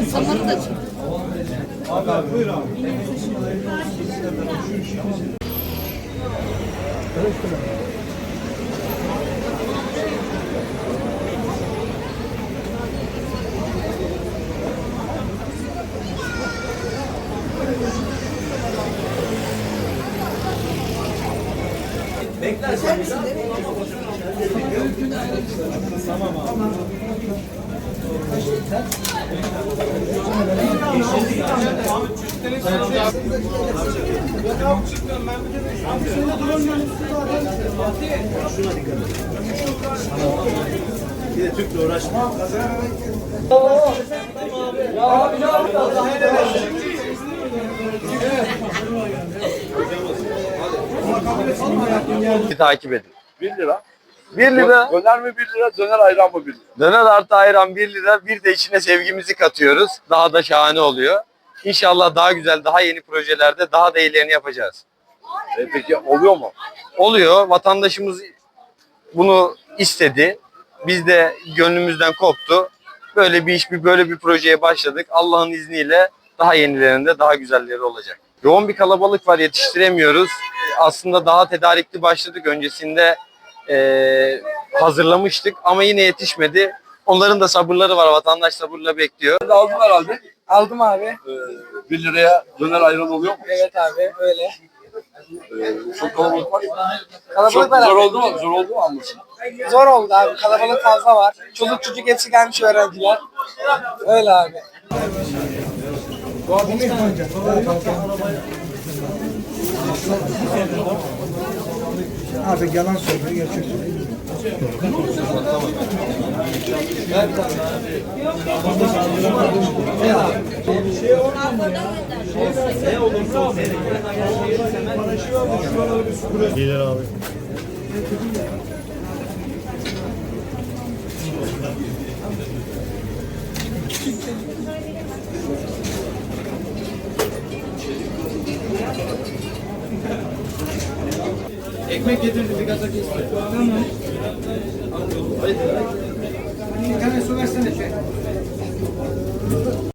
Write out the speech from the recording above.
İnsanları da çıkıyor. Abi abi buyur abi. Karıştırın. Reklam yapıyor. İnsanları da çek. Bir de Türk'le uğraşma. Takip edin. 1 lira. 1 lira. Döner mi 1 lira, döner ayran mı 1 lira? Döner artı ayran 1 lira. Bir de içine sevgimizi katıyoruz. Daha da şahane oluyor. İnşallah daha güzel, daha yeni projelerde daha da iyilerini yapacağız. E peki oluyor mu? Oluyor. Vatandaşımız bunu istedi. Biz de gönlümüzden koptu. Böyle bir iş, bir böyle bir projeye başladık. Allah'ın izniyle daha yenilerinde, daha güzelleri olacak. Yoğun bir kalabalık var, yetiştiremiyoruz. Aslında daha tedarikli başladık. Öncesinde eee, hazırlamıştık ama yine yetişmedi. Onların da sabırları var. Vatandaş sabırla bekliyor. Aldın herhalde. Aldım abi. E, 1 liraya döner ayran oluyor mu? Evet abi öyle. E, çok kalabalık var. Kalabalık Çok var zor abi. oldu mu? Zor oldu mu alması? Zor oldu abi. Kalabalık fazla var. Çoluk çocuk hepsi gelmiş öğrenciler. Öyle abi. Abi yalan söylüyor, gerçek söylüyor. ekmek getirdi dikkatli Tamam. Hadi. Hadi. Hadi. Hadi. Hadi. Hadi.